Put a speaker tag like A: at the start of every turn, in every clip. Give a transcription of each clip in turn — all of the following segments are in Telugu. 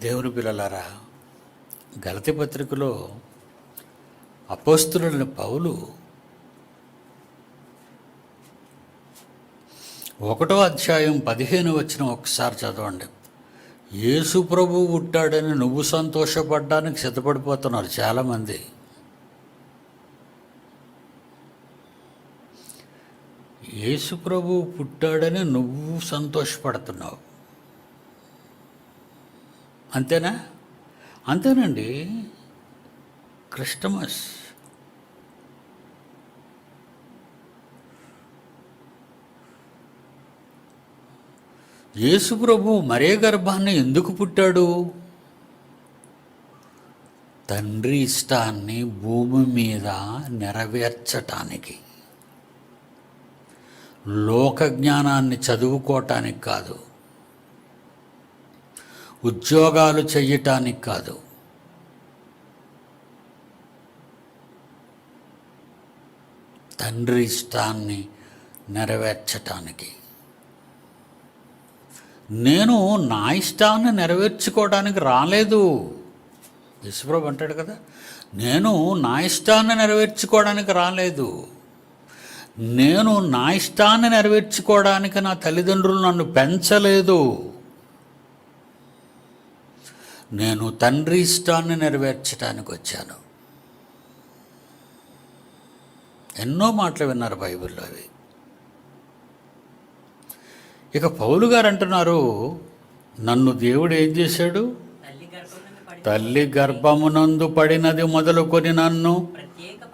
A: దేవుని పిల్లలారా గలతి పత్రికలో అపోస్తులైన పౌలు ఒకటో అధ్యాయం పదిహేను వచ్చిన ఒకసారి చదవండి. యేసు ప్రభు పుట్టాడని నువ్వు సంతోషపడ్డానికి సిద్ధపడిపోతున్నారు చాలామంది. యేసు ప్రభు పుట్టాడని నువ్వు సంతోషపడుతున్నావు. అంతేనా? అంతేనండి. క్రిస్టమస్ యేసు ప్రభు మరే గర్భాన్ని ఎందుకు పుట్టాడు? తండ్రి ఇష్టాన్ని భూమి మీద నెరవేర్చటానికి. లోక జ్ఞానాన్ని చదువుకోవటానికి కాదు. ఉద్యోగాలు చెయ్యటానికి కాదు. తండ్రి ఇష్టాన్ని నెరవేర్చటానికి. నేను నా ఇష్టాన్ని నెరవేర్చుకోవడానికి రాలేదు. యశ్వ్రభు అంటాడు కదా నేను నా ఇష్టాన్ని నెరవేర్చుకోవడానికి రాలేదు. నేను నా ఇష్టాన్ని నెరవేర్చుకోవడానికి నా తల్లిదండ్రులు నన్ను పెంచలేదు. నేను తండ్రి ఇష్టాన్ని నెరవేర్చడానికి వచ్చాను. ఎన్నో మాటలు విన్నారు బైబిల్లో అవి. ఇక పౌలు గారు అంటున్నారు నన్ను దేవుడు ఏం చేశాడు?
B: తల్లి గర్భమునందు
A: పడినది మొదలుకొని నన్ను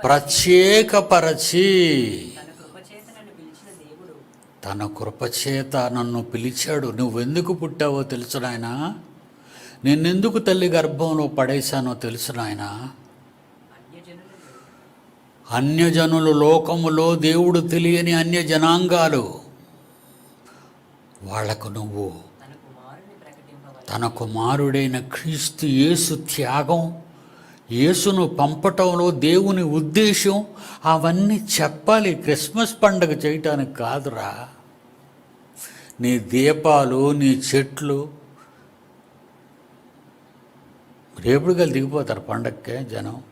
A: ప్రత్యేకపరచి
B: తన
A: తన కృపచేత నన్ను పిలిచాడు. నువ్వెందుకు పుట్టావో తెలుసు నాయనా? నిన్నెందుకు తల్లి గర్భంలో పడేశానో తెలుసు నాయనా? అన్యజనులు లోకములో దేవుడు తెలియని అన్య జనాంగాలు. వాళ్ళకు నువ్వు
B: తన
A: తన కుమారుడైన క్రీస్తు యేసు త్యాగం యేసును పంపటంలో దేవుని ఉద్దేశం అవన్నీ చెప్పాలి క్రిస్మస్ పండగ చేయటానికి కాదురా. నీ దీపాలు నీ చెట్లు రేపుడుగా దిగిపోతారు పండక్కే జనం.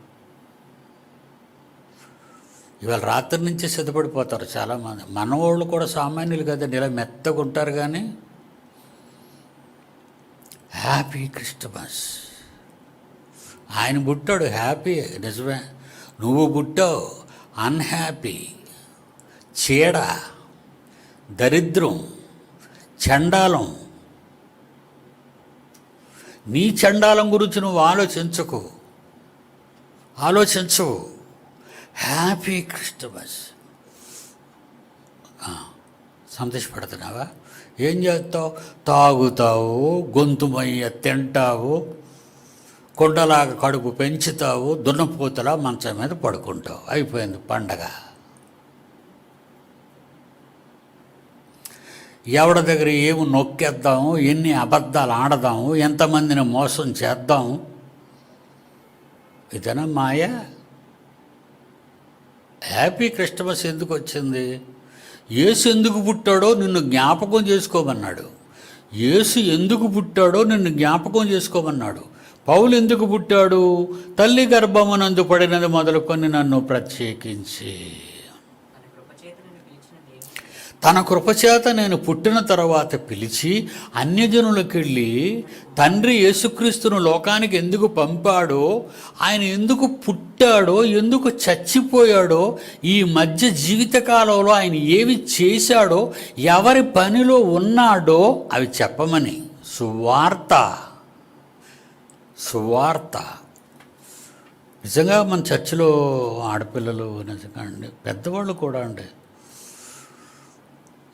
A: ఇవాళ రాత్రి నుంచే సిద్ధపడిపోతారు చాలామంది. మనవాళ్ళు కూడా సామాన్యులు కదండి ఇలా మెత్తగా ఉంటారు కానీ. Happy Christmas. ఆయన పుట్టాడు హ్యాపీ నిజమే. నువ్వు పుట్టావు అన్హ్యాపీ చీడ దరిద్రం చండాలం నీ చండాలం గురించి నువ్వు ఆలోచించకు. ఆలోచించవు హ్యాపీ క్రిస్టమస్. సంతోషపడుతున్నావా? ఏం చేస్తావు? తాగుతావు గొంతుమయ్య తింటావు కొండలాగా కడుపు పెంచుతావు దున్నపోతలా మంచం మీద పడుకుంటావు. అయిపోయింది పండగ. ఎవడి దగ్గర ఏమి నొక్కేద్దాము ఎన్ని అబద్ధాలు ఆడదాము ఎంతమందిని మోసం చేద్దాం ఇదేనా మాయ? హ్యాపీ క్రిస్టమస్ ఎందుకు వచ్చింది? యేసు ఎందుకు పుట్టాడో నిన్ను జ్ఞాపకం చేసుకోమన్నాడు. యేసు ఎందుకు పుట్టాడో నిన్ను జ్ఞాపకం చేసుకోమన్నాడు. పౌలు ఎందుకు పుట్టాడు? తల్లి గర్భమునందు పడినది మొదలుకొని నన్ను ప్రత్యేకించి.
B: తన కృపచేత
A: నేను పుట్టిన తర్వాత పిలిచి అన్యజనులకెళ్ళి తండ్రి యేసుక్రీస్తును లోకానికి ఎందుకు పంపాడో ఆయన ఎందుకు పుట్టాడో ఎందుకు చచ్చిపోయాడో ఈ మధ్య జీవితకాలంలో ఆయన ఏవి చేశాడో ఎవరి పనిలో ఉన్నాడో అవి చెప్పమని. సువార్త. సువార్త. నిజంగా మన చర్చిలో ఆడపిల్లలు నిజంగా అండి పెద్దవాళ్ళు కూడా అండి.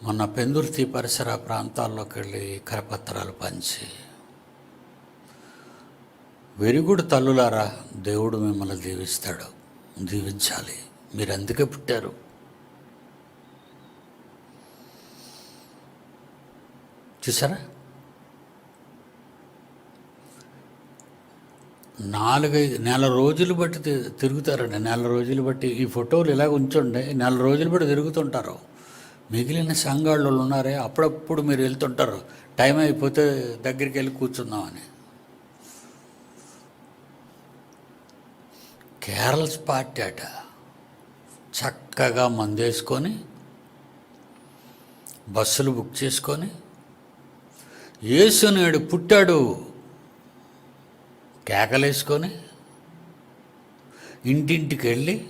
A: మొన్న పెందుర్తి పరిసర ప్రాంతాల్లోకి వెళ్ళి కరపత్రాలు పంచి వెరుగుడు తల్లులారా దేవుడు మిమ్మల్ని దీవిస్తాడు. దీవించాలి. మీరు అందుకే పుట్టారు? చూసారా? నాలుగైదు నెల రోజులు బట్టి తి- తిరుగుతారండి. నెల రోజులు బట్టి ఈ ఫోటోలు ఇలాగ ఉంచుండే. నెల రోజులు బట్టి తిరుగుతుంటారు. మిగిలిన సంఘాళ్ళు ఉన్నారే అప్పుడప్పుడు మీరు వెళ్తుంటారు. టైం అయిపోతే దగ్గరికి వెళ్ళి కూర్చుందామని కేరళస్ పార్టీ అట. చక్కగా మందేసుకొని బస్సులు బుక్ చేసుకొని యేసునేడు పుట్టాడు. కేకలేసుకొని ఇంటింటికి వెళ్ళి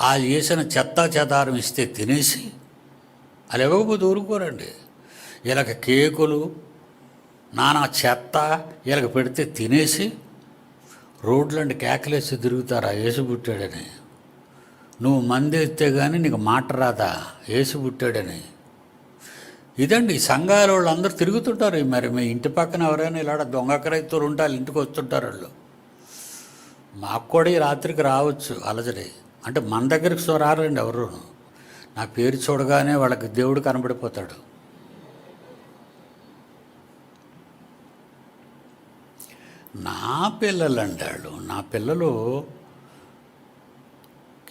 A: ఆ చేసిన చెత్త చెదారం ఇస్తే తినేసి అలా ఇవ్వకపోతే ఊరుకోరండి ఇలాగ కేకులు నానా చెత్త ఇలాగ పెడితే తినేసి రోడ్లండి కేకలేసి తిరుగుతారా ఏసు పుట్టాడని. నువ్వు మంది ఎత్తే కానీ నీకు మాట రాదా ఏసు పుట్టాడని. ఇదండి సంఘాల వాళ్ళు అందరూ తిరుగుతుంటారు. మరి మీ ఇంటి పక్కన ఎవరైనా ఇలా దొంగ ఉంటారు ఉంటే వాళ్ళ ఇంటికి వస్తుంటారు వాళ్ళు. మాకు కూడా ఈ రాత్రికి రావచ్చు అలజడి. అంటే మన దగ్గరికి రారండి ఎవరు? నా పేరు చూడగానే వాళ్ళకి దేవుడు కనబడిపోతాడు. నా పిల్లలు అంటాడు నా పిల్లలు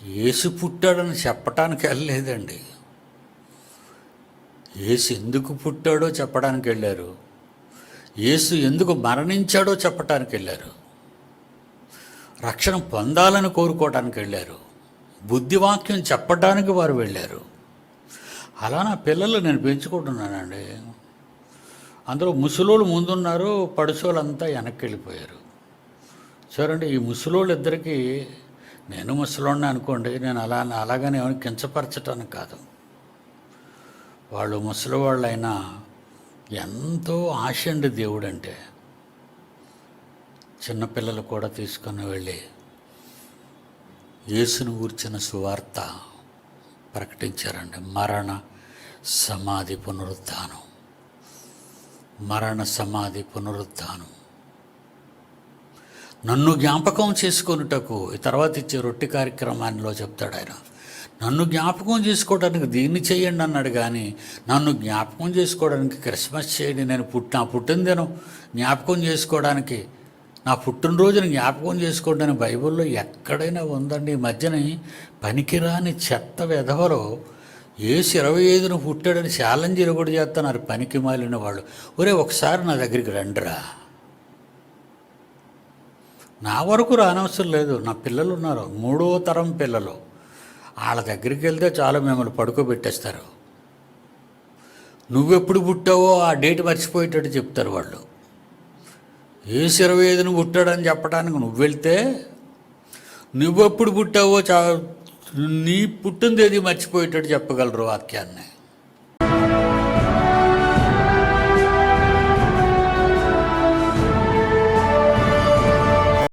A: ఏసు పుట్టాడని చెప్పటానికి వెళ్ళలేదండి. ఏసు ఎందుకు పుట్టాడో చెప్పడానికి వెళ్ళారు. ఏసు ఎందుకు మరణించాడో చెప్పటానికి వెళ్ళారు. రక్షణ పొందాలని కోరుకోవటానికి వెళ్ళారు. బుద్ధివాక్యం చెప్పడానికి వారు వెళ్ళారు. అలా నా పిల్లలు నేను పెంచుకుంటున్నానండి. అందులో ముసలోళ్ళు ముందున్నారు పడుసోళ్ళంతా వెనక్కి వెళ్ళిపోయారు చూడండి ఈ ముసలోళ్ళు ఇద్దరికి నేను ముసలోడిని అనుకోండి నేను అలా అలాగని ఏమైనా కించపరచటానికి కాదు. వాళ్ళు ముసలివాళ్ళైనా ఎంతో ఆశ అండి దేవుడు చిన్నపిల్లలు కూడా తీసుకొని వెళ్ళి యేసును గూర్చిన సువార్త ప్రకటించారండి. మరణ సమాధి పునరుద్ధానం. మరణ సమాధి పునరుద్ధానం. నన్ను జ్ఞాపకం చేసుకొనుటకు ఈ తర్వాత ఇచ్చే రొట్టె కార్యక్రమాల్లో చెప్తాడు ఆయన. నన్ను జ్ఞాపకం చేసుకోవడానికి దీన్ని చేయండి అన్నాడు కానీ నన్ను జ్ఞాపకం చేసుకోవడానికి క్రిస్మస్ చేయండి నేను పుట్టిన నా పుట్టినదినం జ్ఞాపకం చేసుకోవడానికి నా పుట్టినరోజును జ్ఞాపకం చేసుకోవడానికి బైబిల్లో ఎక్కడైనా ఉందండి. ఈ మధ్యన పనికిరాని చెత్త వెధవలో ఏసు ఇరవై ఐదున పుట్టాడని ఛాలెంజీలు కూడా చేస్తున్నారు. పనికి మాలిన వాళ్ళు. ఒరే ఒకసారి నా దగ్గరికి రండిరా. నా వరకు రానవసరం లేదు. నా పిల్లలు ఉన్నారు. మూడో తరం పిల్లలు. వాళ్ళ దగ్గరికి వెళ్తే చాలా మిమ్మల్ని పడుకోబెట్టేస్తారు. నువ్వెప్పుడు పుట్టావో ఆ డేట్ మర్చిపోయేటట్టు చెప్తారు వాళ్ళు. ఏసు ఇరవై ఐదును పుట్టాడని చెప్పడానికి నువ్వు వెళ్తే నువ్వెప్పుడు పుట్టావో చా నీ పుట్టింది తేదీ మర్చిపోయేటట్టు చెప్పగలరు వాక్యాన్ని.